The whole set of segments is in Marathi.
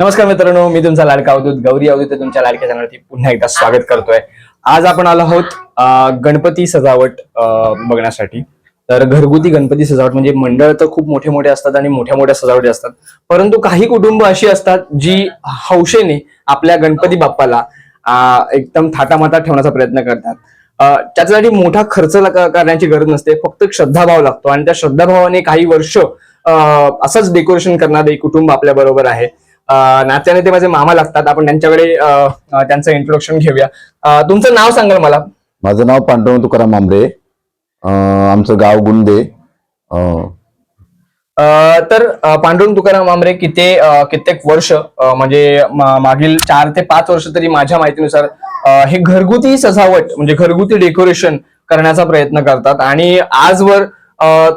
नमस्कार मित्रांनो मी तुमचा लाडका अवधूत गौरी अवधूत तुमच्या लाडक्या चॅनलवरती पुन्हा एकदा स्वागत करतोय. आज आपण आलो आहोत गणपती सजावट अं, बघण्यासाठी. तर घरगुती गणपती सजावट म्हणजे मंडळ तर खूप मोठे मोठे असतात आणि मोठ्या मोठ्या सजावटी असतात. परंतु काही कुटुंब अशी असतात जी हौशेने आपल्या गणपती बाप्पाला एकदम थाटामाटात ठेवण्याचा प्रयत्न करतात. त्याच्यासाठी मोठा खर्च करण्याची गरज नसते. फक्त श्रद्धाभाव लागतो आणि त्या श्रद्धाभावाने काही वर्ष असंच डेकोरेशन करणारे कुटुंब आपल्या बरोबर आहे. नात्याने ते माझे मामा लागतात. आपण त्यांच्याकडे त्यांचं इंट्रोडक्शन घेऊया. तुमचं नाव सांगाल मला? माझं नाव पांडुरंग तुकाराम आंबरे आमचं गाव अं, तर पांडुरंग तुकाराम आमरे किती कित्येक वर्ष म्हणजे मागील चार ते पाच वर्ष तरी माझ्या माहितीनुसार हे घरगुती सजावट म्हणजे घरगुती डेकोरेशन करण्याचा प्रयत्न करतात. आणि आजवर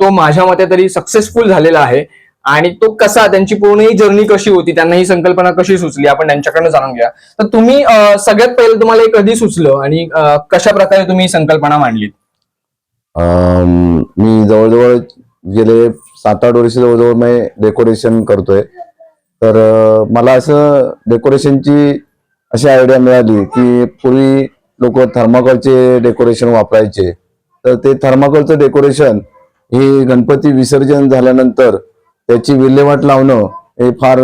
तो माझ्या मते तरी सक्सेसफुल झालेला आहे. आणि तो कसा त्यांची पूर्ण ही जर्नी कशी होती त्यांना ही संकल्पना कशी सुचली आपण त्यांच्याकडनं जाणून घ्या तर तुम्ही सगळ्यात पहिले तुम्हाला कधी सुचलं आणि कशा प्रकारे तुम्ही संकल्पना मांडली मी जवळजवळ गेले सात आठ वर्ष जवळजवळ मी डेकोरेशन करतोय. तर मला असं डेकोरेशनची अशी आयडिया मिळाली की पूर्वी लोक थर्माकोलचे डेकोरेशन वापरायचे. तर ते थर्माकोलचं डेकोरेशन हे गणपती विसर्जन झाल्यानंतर त्याची विल्हेवाट लावणं हे फार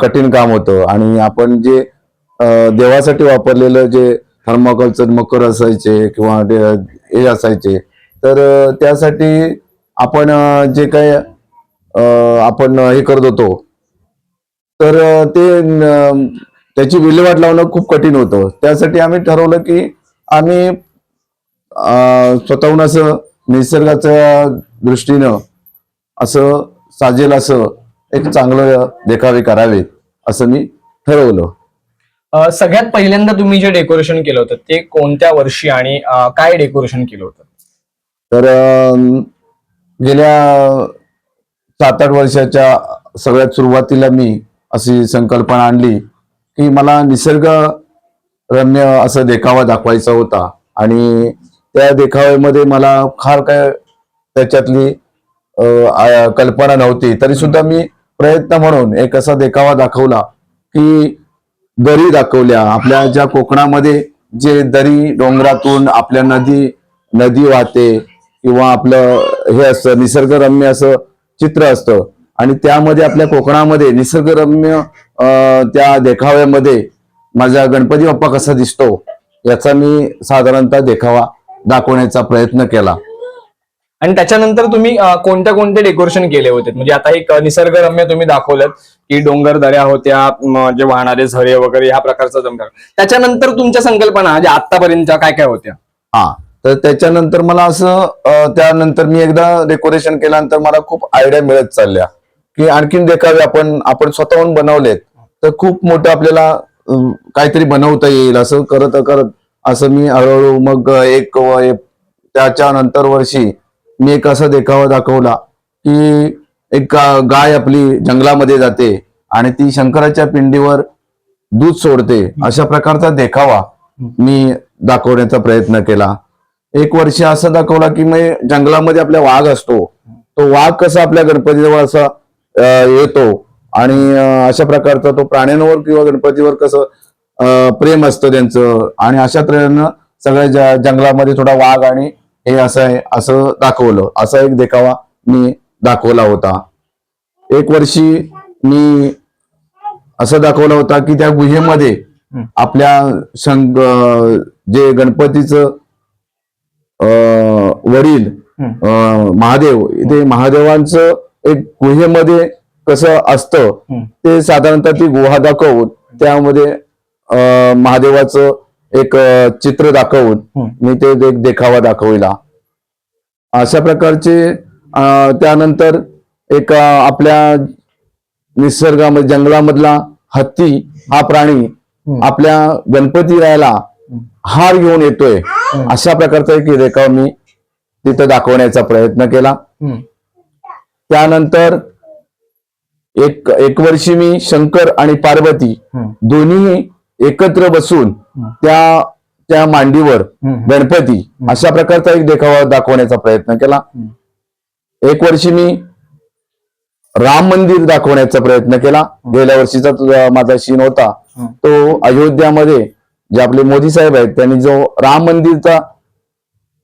कठीण काम होतं. आणि आपण जे देवासाठी वापरलेलं जे थर्माकोलचं मकर असायचे किंवा हे असायचे. तर त्यासाठी आपण जे काय आपण हे करत होतो तर ते त्याची विल्हेवाट लावणं खूप कठीण होतं. त्यासाठी आम्ही ठरवलं की आम्ही स्वतःहून असं निसर्गाच्या दृष्टीनं असं साजेल असं एक चांगलं देखावे करावे असं मी ठरवलं. सगळ्यात पहिल्यांदा तुम्ही जे डेकोरेशन केलं होतं ते कोणत्या वर्षी आणि काय डेकोरेशन केलं होतं? तर गेल्या सात आठ वर्षाच्या सगळ्यात सुरुवातीला मी अशी संकल्पना आणली की मला निसर्ग रम्य असं देखावा दाखवायचा होता आणि त्या देखाव्यामध्ये मला फार काय त्याच्यातली कल्पना नव्हती. तरी सुद्धा मी प्रयत्न म्हणून एक असा देखावा दाखवला की दरी दाखवल्या. आपल्या ज्या कोकणामध्ये जे दरी डोंगरातून आपल्या नदी नदी वाहते किंवा आपलं हे असतं निसर्गरम्य असं चित्र असतं. आणि त्यामध्ये आपल्या कोकणामध्ये निसर्गरम्य त्या देखाव्यामध्ये माझा गणपती बाप्पा कसा दिसतो याचा मी साधारणतः देखावा दाखवण्याचा प्रयत्न केला. आणि त्याच्यानंतर तुम्ही कोणत्या कोणते डेकोरेशन केले होते? म्हणजे आता एक निसर्गरम्य तुम्ही दाखवलं की डोंगर दऱ्या होत्या जे वाहणारे झरे वगैरे ह्या प्रकारचा जमकार त्याच्यानंतर तुमच्या संकल्पना जे आतापर्यंतच्या काय काय होत्या? हा तर त्याच्यानंतर मला असं त्यानंतर मी एकदा डेकोरेशन केल्यानंतर मला खूप आयडिया मिळत चालल्या. की आणखीन देखावे आपण आपण स्वतःहून बनवलेत. तर खूप मोठं आपल्याला काहीतरी बनवता येईल असं करत करत असं मी हळूहळू मग एक त्याच्या नंतर वर्षी मी एक असा देखावा दाखवला की एक गाय आपली जंगलामध्ये जाते आणि ती शंकराच्या पिंडीवर दूध सोडते. अशा प्रकारचा देखावा मी दाखवण्याचा प्रयत्न केला. एक वर्ष असं दाखवला की मी जंगलामध्ये आपल्या वाघ असतो. तो वाघ कसा आपल्या गणपतीजवळ असा येतो आणि अशा प्रकारचा तो प्राण्यांवर किंवा गणपतीवर कसं प्रेम असतं त्यांचं. आणि अशा तऱ्हेनं सगळ्या ज- जंगलामध्ये थोडा वाघ आणि हे असं आहे असं दाखवलं. असा एक देखावा मी दाखवला होता. एक वर्षी मी असं दाखवला होता की त्या गुहेमध्ये. आपल्या अं, जे गणपतीचं वडील महादेव ते महादेवांचं एक गुहेमध्ये कसं असतं. ते साधारणतः ती गुहा दाखवून त्यामध्ये महादेवाचं एक चित्र दाखवून. मी ते एक देखावा दाखविला अशा प्रकारचे त्यानंतर एक आपल्या निसर्गामध्ये जंगलामधला हत्ती हा प्राणी आपल्या गणपती रायाला हार घेऊन येतोय अशा प्रकारचा एक देखावा मी तिथं दाखवण्याचा प्रयत्न केला. त्यानंतर एक एक वर्षी मी शंकर आणि पार्वती. दोन्ही एकत्र बसून त्या त्या मांडीवर. गणपती अशा प्रकारचा एक देखावा दाखवण्याचा प्रयत्न केला. एक वर्षी मी राम मंदिर दाखवण्याचा प्रयत्न केला. गेल्या वर्षीचा माझा सीन होता. तो अयोध्यामध्ये जे आपले मोदी साहेब आहेत त्यांनी जो राम मंदिरचा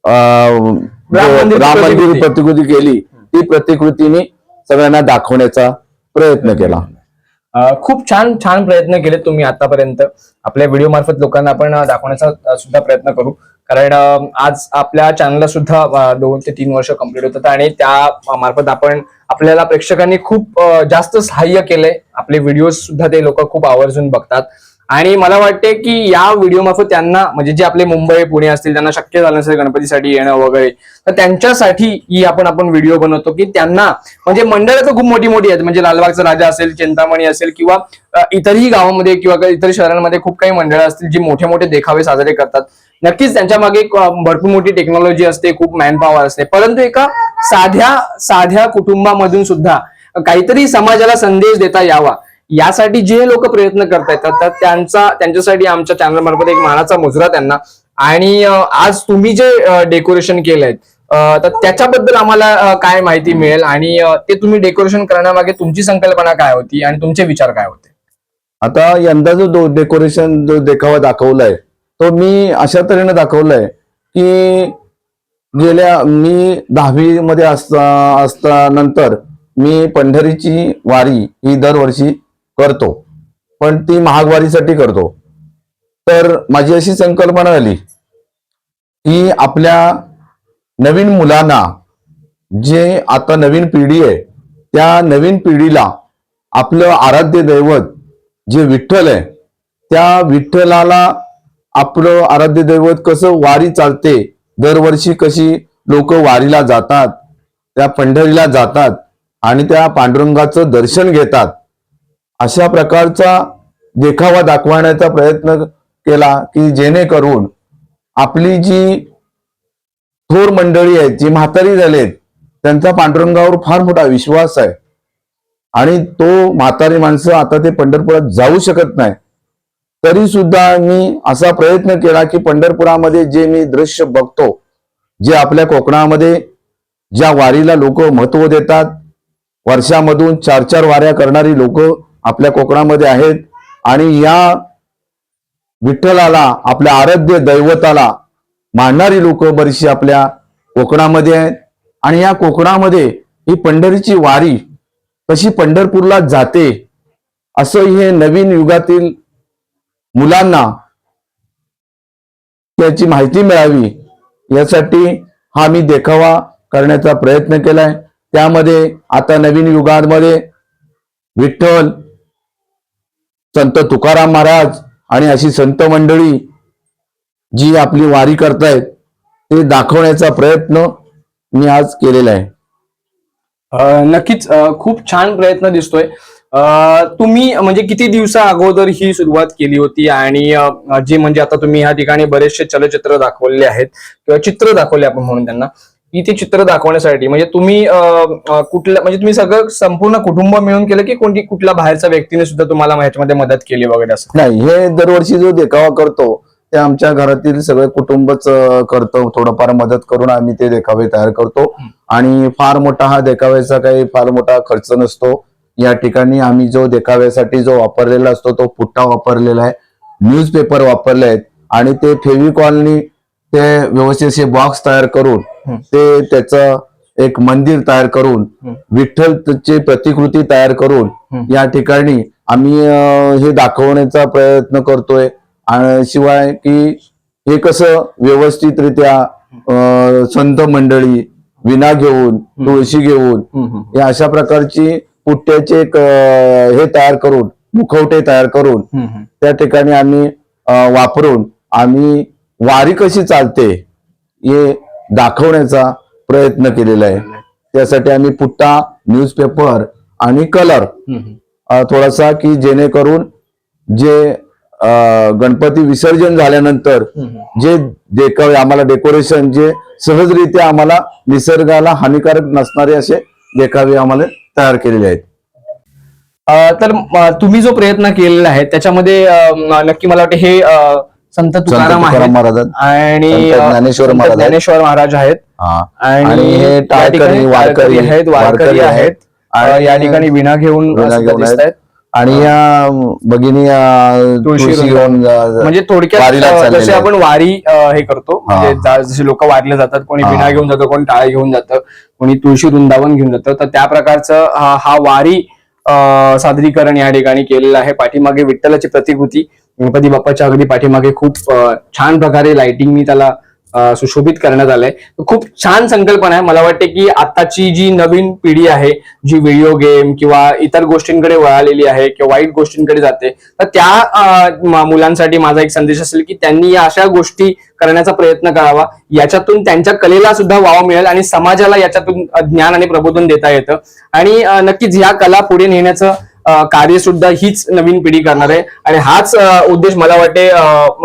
अं, राम मंदिर प्रतिकृती. प्रतिकृती केली ती प्रतिकृतीने सगळ्यांना दाखवण्याचा प्रयत्न केला. खूप छान छान प्रयत्न केले तुम्ही आतापर्यंत. आपल्या व्हिडिओ मार्फत लोकांना आपण दाखवण्याचा सुद्धा प्रयत्न करू. कारण आज आपल्या चॅनलला सुद्धा दोन ते तीन वर्ष कंप्लीट होतात आणि त्या मार्फत आपण आपल्याला प्रेक्षकांनी खूप जास्त सहाय्य केलंय. आपले व्हिडिओ सुद्धा ते लोक खूप आवर्जून बघतात. आणि मला वाटते की या व्हिडिओ मार्फत त्यांना म्हणजे जे आपले मुंबई पुणे असतील त्यांना शक्य झालं नसेल गणपतीसाठी येणं वगैरे तर त्यांच्यासाठी ही आपण आपण व्हिडिओ बनवतो की त्यांना म्हणजे मंडळं तर खूप मोठी मोठी आहेत म्हणजे लालबागचा राजा असेल चिंतामणी असेल किंवा इतरही गावामध्ये किंवा इतर शहरांमध्ये खूप काही मंडळं असतील जी मोठे मोठे देखावे साजरे करतात. नक्कीच त्यांच्या मागे भरपूर मोठी टेक्नॉलॉजी असते खूप मॅन पॉवर असते परंतु एका साध्या साध्या कुटुंबामधून सुद्धा काहीतरी समाजाला संदेश देता यावा. यासाठी जे लोक प्रयत्न करतायत तर तर त्यांचा त्यांच्यासाठी आमच्या चॅनल मार्फत एक मानाचा मुजरा त्यांना. आणि आज तुम्ही जे डेकोरेशन केलंय तर त्याच्याबद्दल आम्हाला काय माहिती मिळेल? आणि ते तुम्ही डेकोरेशन करण्यामागे तुमची संकल्पना काय होती आणि तुमचे विचार काय होते? आता यंदा जो डेकोरेशन जो देखावा दाखवलाय तो मी अशा तऱ्हेने दाखवलाय की गेल्या मी दहावी मध्ये असता असता नंतर मी पंढरीची वारी ही दरवर्षी करतो. पण ती महागवारीसाठी करतो. तर माझी अशी संकल्पना आली की आपल्या नवीन मुलांना जे आता नवीन पिढी आहे त्या नवीन पिढीला आपलं आराध्य दैवत जे विठ्ठल आहे त्या विठ्ठलाला आपलं आराध्य दैवत कसं वारी चालते दरवर्षी कशी लोक वारीला जातात त्या पंढरीला जातात आणि त्या पांडुरंगाचं दर्शन घेतात अशा प्रकारचा देखावा दाखवण्याचा प्रयत्न केला की जेणेकरून आपली जी थोर मंडळी आहेत जी म्हातारी झालेत त्यांचा पांडुरंगावर फार मोठा विश्वास आहे. आणि तो म्हातारी माणसं आता ते पंढरपुरात जाऊ शकत नाही. तरी सुद्धा मी असा प्रयत्न केला की पंढरपुरामध्ये जे मी दृश्य बघतो जे आपल्या कोकणामध्ये ज्या वारीला लोक महत्त्व देतात वर्षामधून चार चार वाऱ्या करणारी लोक आपल्या कोकणामध्ये आहेत आणि या विठ्ठलाला आपल्या आराध्य दैवताला मानणारी लोक बरीचशी आपल्या कोकणामध्ये आहेत. आणि या कोकणामध्ये ही पंढरीची वारी कशी पंढरपूरला जाते असं हे नवीन युगातील मुलांना त्याची माहिती मिळावी यासाठी हा मी देखावा करण्याचा प्रयत्न केलाय. त्यामध्ये आता नवीन युगामध्ये विठ्ठल संत तुकाराम महाराज आणि अशी संत मंडळी जी आपली वारी करतायत ते दाखवण्याचा प्रयत्न मी आज केलेला आहे. नक्कीच खूप छान प्रयत्न दिसतोय. तुम्ही म्हणजे किती दिवसा अगोदर ही सुरुवात केली होती आणि जे म्हणजे आता तुम्ही या ठिकाणी बरेचसे चलचित्र दाखवले आहेत किंवा चित्र दाखवले आपण म्हणून त्यांना. ते चित्र दाखवण्यासाठी. म्हणजे तुम्ही कुठल्या म्हणजे तुम्ही सगळं संपूर्ण कुटुंब मिळून केलं की कोणती कुठल्या बाहेरच्या व्यक्तीने सुद्धा तुम्हाला ह्याच्यामध्ये मदत केली वगैरे असं? नाही हे दरवर्षी जो देखावा करतो ते आमच्या घरातील सगळे कुटुंबच करतो. थोडंफार मदत करून आम्ही ते देखावे तयार करतो. आणि फार मोठा हा देखाव्याचा काही फार मोठा खर्च नसतो. या ठिकाणी आम्ही जो देखाव्यासाठी जो वापरलेला असतो तो पुट्टा वापरलेला आहे. न्यूजपेपर वापरले आहेत. आणि ते फेविकॉलनी ते व्यवस्थित बॉक्स तयार करून. ते त्याचं एक मंदिर तयार करून. विठ्ठलची प्रतिकृती तयार करून. या ठिकाणी आम्ही हे दाखवण्याचा प्रयत्न करतोय. आणि शिवाय की हे कसं व्यवस्थितरित्या संत मंडळी विना घेऊन तुळशी घेऊन या अशा प्रकारची पुट्ट्याचे एक हे तयार करून मुखवटे तयार करून त्या ठिकाणी आम्ही वापरून आम्ही वारी कशी चालते हे दाखवण्याचा प्रयत्न केलेला आहे. त्यासाठी आम्ही पुट्टा न्यूजपेपर आणि कलर थोडासा की जेणेकरून जे गणपती विसर्जन झाल्यानंतर जे देखावे आम्हाला डेकोरेशन जे सहजरित्या आम्हाला निसर्गाला हानिकारक नसणारे असे देखावे आम्हाला तयार केलेले आहेत. तर तुम्ही जो प्रयत्न केलेला आहे त्याच्यामध्ये नक्की मला वाटतं हे संत तुकाराम तुकाराम आहेत महाराज आणि संत ज्ञानेश्वर संत महाराज आहेत. ज्ञानेश्वर महाराज आहेत हा. आणि हे त्या टाळकरी, ठिकाणी वारकरी आहेत वारकरी आहेत. आणि- या ठिकाणी विणा घेऊन विणा सुद्धा घेऊन आहेत. दिसतायत आणि या भगिनी अं, तुळशी तुळशी घेऊन म्हणजे थोडक्यात वारीला अ, चाललेले जसे आहेत. आपण वारी अ, हे करतो म्हणजे. जा- जसे लोक वारीला जातात कोणी हा. विणा घेऊन जातं कोणी टाळे घेऊन जातं कोणी तुळशी वृंदावन घेऊन जातं तर त्या प्रकारचं हा हा वारी अ, सादरीकरण या ठिकाणी केलेलं आहे पाठीमागे विठ्ठलाची प्रतिकृती गणपती बाप्पाच्या अगदी पाठीमागे खूप छान प्रकारे लाइटिंगनी त्याला सुशोभित करण्यात आलंय. खूप छान संकल्पना आहे. मला वाटते की आताची जी नवीन पिढी आहे जी व्हिडिओ गेम किंवा इतर गोष्टींकडे वळालेली आहे किंवा वाईट गोष्टींकडे जाते तर त्या मुलांसाठी माझा एक संदेश असेल की त्यांनी या अशा गोष्टी करण्याचा प्रयत्न करावा. याच्यातून त्यांच्या कलेला सुद्धा वाव मिळेल आणि समाजाला याच्यातून ज्ञान आणि प्रबोधन देता येतं. आणि नक्कीच ह्या कला पुढे नेण्याचं कार्य सुद्धा हीच नवीन पिढी करणार आहे. आणि हाच उद्देश मला वाटते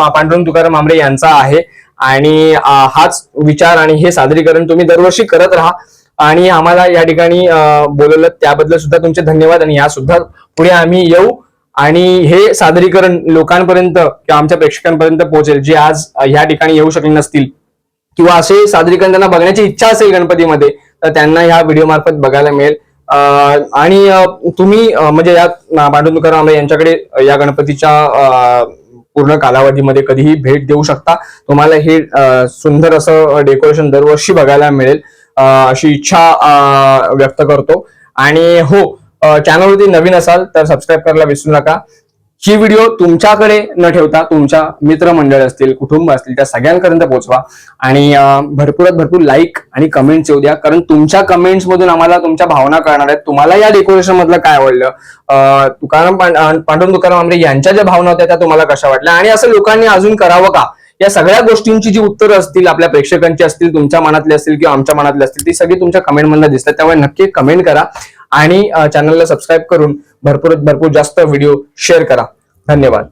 पांडुरंग तुकाराम आमरे यांचा आहे. आणि हाच विचार आणि हे सादरीकरण तुम्ही दरवर्षी करत राहा. आणि आम्हाला या ठिकाणी बोलवलं त्याबद्दल सुद्धा तुमचे धन्यवाद आणि या सुद्धा पुढे आम्ही येऊ. आणि हे सादरीकरण लोकांपर्यंत किंवा आमच्या प्रेक्षकांपर्यंत पोहोचेल जे आज ह्या ठिकाणी येऊ शकले नसतील. किंवा असे सादरीकरण त्यांना बघण्याची इच्छा असेल गणपतीमध्ये तर त्यांना ह्या व्हिडिओ मार्फत बघायला मिळेल. आणि तुम्ही म्हणजे या पांडुरंग यांच्याकडे या गणपतीच्या पूर्ण कालावधीमध्ये कधीही भेट देऊ शकता. तुम्हाला हे सुंदर असं डेकोरेशन दरवर्षी बघायला मिळेल अशी इच्छा व्यक्त करतो. आणि हो चॅनलवरती नवीन असाल तर सबस्क्राईब करायला विसरू नका. ही व्हिडिओ तुमच्याकडे न ठेवता तुमच्या मित्रमंडळ असतील कुटुंब असतील त्या सगळ्यांपर्यंत पोहोचवा. आणि भरपूरात भरपूर लाईक आणि कमेंट्स येऊ द्या. कारण तुमच्या कमेंट्स मधून आम्हाला तुमच्या भावना कळणार आहेत. तुम्हाला या डेकोरेशन मधलं काय आवडलं? तुकाराम पांडुरंग तुकाराम आमरे यांच्या ज्या भावना होत्या त्या तुम्हाला कशा वाटल्या? आणि असं लोकांनी अजून करावं का? या सगळ्या गोष्टींची जी उत्तरं असतील आपल्या प्रेक्षकांची असतील तुमच्या मनातली असतील किंवा आमच्या मनातली असतील ती सगळी तुमच्या कमेंट दिसतात. त्यामुळे नक्की कमेंट करा. आणि चॅनलला सबस्क्राईब करून भरपूर भरपूर जास्त व्हिडिओ शेअर करा. धन्यवाद.